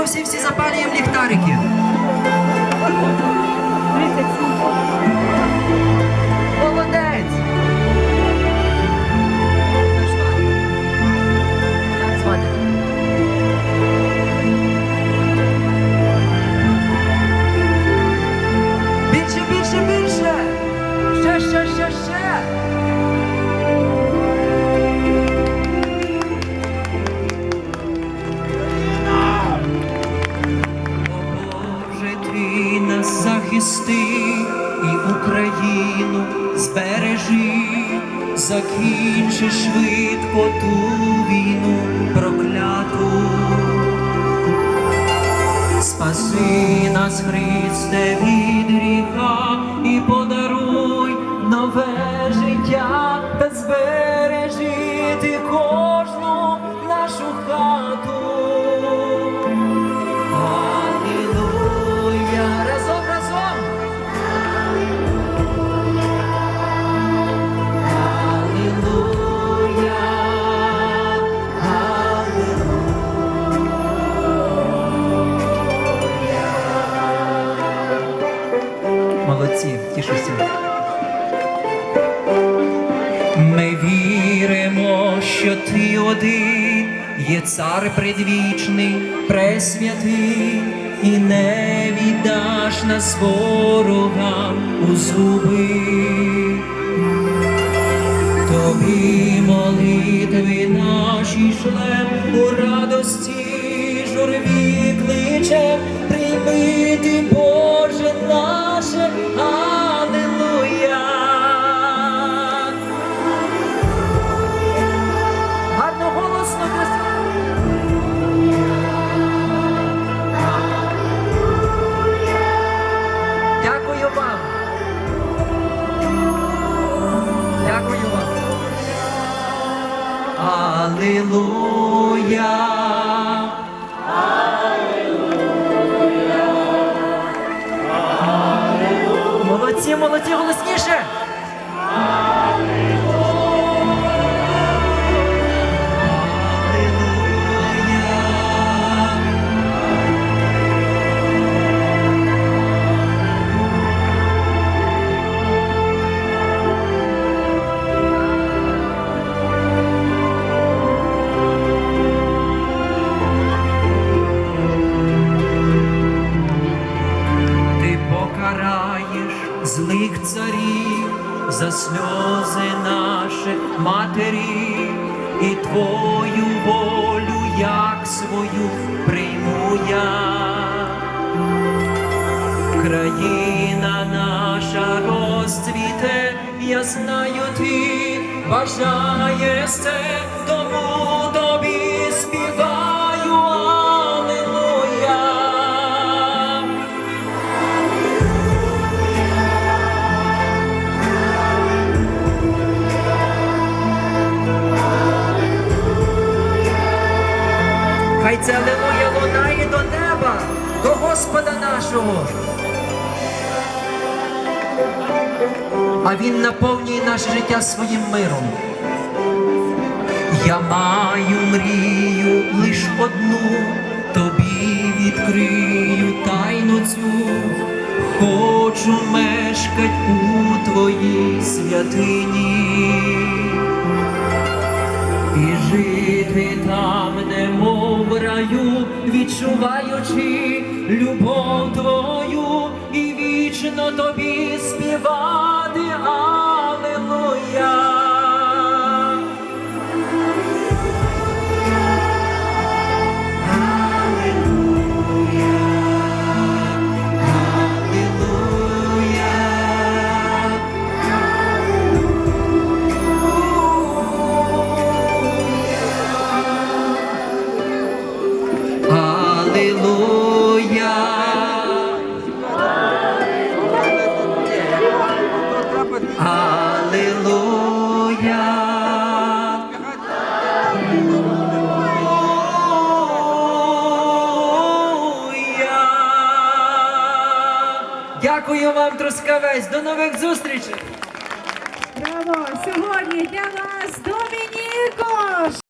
Швидко всі всі запалюємо ліхтарики. Збережи, закінчи швидко ту війну прокляту. Спаси нас, Христе, від гріха і подаруй нове Ми віримо, що ти один є цар предвічний, пресвятий, і не віддаш нас ворогам у зуби. Тобі молитви Аллилуйя. Молодці, молодці, голосніше. Злих царів за сльози наших матерів, і твою волю, як свою прийму я. Країна наша розцвіте, я знаю, ти бажаєш це, тому Це алелуя лунає до неба, до Господа нашого. А Він наповнює наше життя своїм миром. Я маю мрію лиш одну, тобі відкрию тайну цю. Хочу мешкать у твоїй святині і жити там, відчуваючи любов твою і вічно тобі співати Аллилуйя. Аллилуйя. Дякую вам, Трускавець. До нових зустрічей. Браво! Сьогодні для вас Домініко!